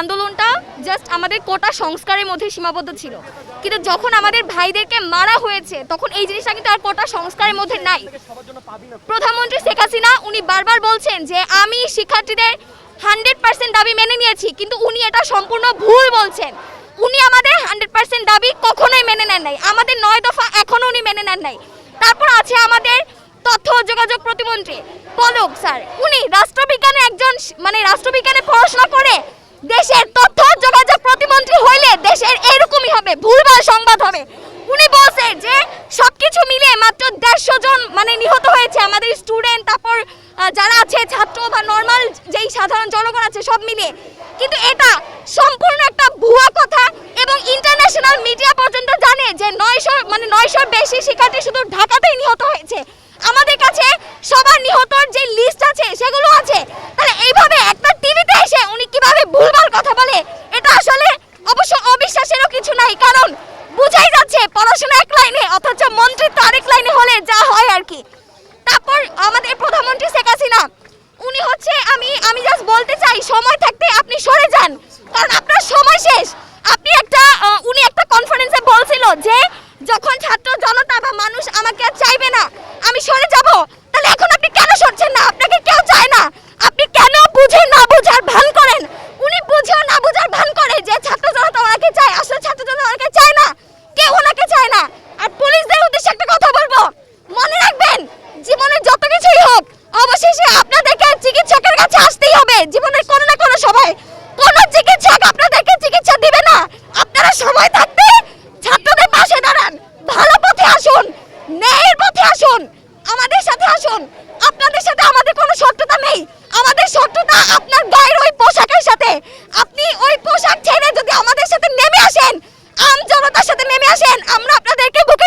আন্দোলনটা জাস্ট আমাদের কোটা সংস্কারের মধ্যে সীমাবদ্ধ ছিল। কিন্তু যখন আমাদের ভাইদেরকে মারা হয়েছে, তখন এই জিনিসটা কিন্তু আর কোটা সংস্কারের মধ্যে নাই। প্রধানমন্ত্রী শেখ হাসিনা, উনি বারবার বলছেন যে, আমি শিক্ষার্থীদের হান্ড্রেড পার্সেন্ট দাবি মেনে নিয়েছি, কিন্তু উনি এটা সম্পূর্ণ ভুল বলছেন। উনি আমাদের হান্ড্রেড পার্সেন্ট দাবি কখনোই মেনে নেন নাই। আমাদের নয় দফা এখনও উনি মেনে নেন নাই। তারপর আছে আমাদের তথ্য যোগাযোগ প্রতিমন্ত্রী, পলক স্যার। উনি রাষ্ট্রবিজ্ঞানে একজন মানে রাষ্ট্রবিজ্ঞানে পড়াশোনা করে দেশের তথ্য ও যোগাযোগ প্রতিমন্ত্রী হইলে দেশের এরকমই হবে, ভুলভাল সংবাদ হবে। উনি বলছে যে, সবকিছু মিলে মাত্র দেড়শো জন মানে নিহত হয়েছে। আমাদের স্টুডেন্ট তারপর যারা আছে, ছাত্র বা নর্মাল যেই সাধারণ জনগণ আছে, সব মিলে। কিন্তু এটা সম্পূর্ণ একটা ভুয়া কথা এবং ইন্টারন্যাশনাল মিডিয়া পর্যন্ত জানে যে নয়শো মানে নয়শোর বেশি শিক্ষার্থী শুধু ঢাকাতেই নিহত হয়েছে আমাদের কাছে সবার নিহতর যে লিস্ট আছে সেগুলো আছে তাহলে এইভাবে একটা টিভিতে এসে উনি কীভাবে ভুলভাল কথা বলে এটা আসলে অবশ্য অবিশ্বাসেরও কিছু নাই, কারণ বুঝাই যাচ্ছে পড়াশোনা এক লাইনে, অথচ মন্ত্রিত্ব আরেক লাইনে হলে যা হয় আর কি। তারপর আমাদের প্রধানমন্ত্রী শেখ হাসিনা, উনি হচ্ছে আমি আমি জাস্ট বলতে চাই, সময় থাকতে আপনি সরে যান, কারণ আপনার সময় শেষ। আপনি একটা উনি একটা কনফারেন্সে বলছিল যে, যখন ছাত্র কাছে আসতেই হবে। জীবনের কোনো না কোনো সময় কোন চিকিৎসক আপনাদেরকে চিকিৎসা দিবে না। আপনারা সময় থাকতে ছাত্রদের পাশে দাঁড়ান। ভালো পথে আসুন, ন্যায়ের পথে আসুন, আমাদের সাথে আসুন। আপনাদের সাথে আমাদের কোনো শত্রুতা নেই। আমাদের শত্রুতা আপনার গায়ের ওই পোশাকের সাথে। আপনি ওই পোশাক ছেড়ে যদি আমাদের সাথে নেমে আসেন, আম জনতার সাথে নেমে আসেন, আমরা আপনাদেরকে বুকে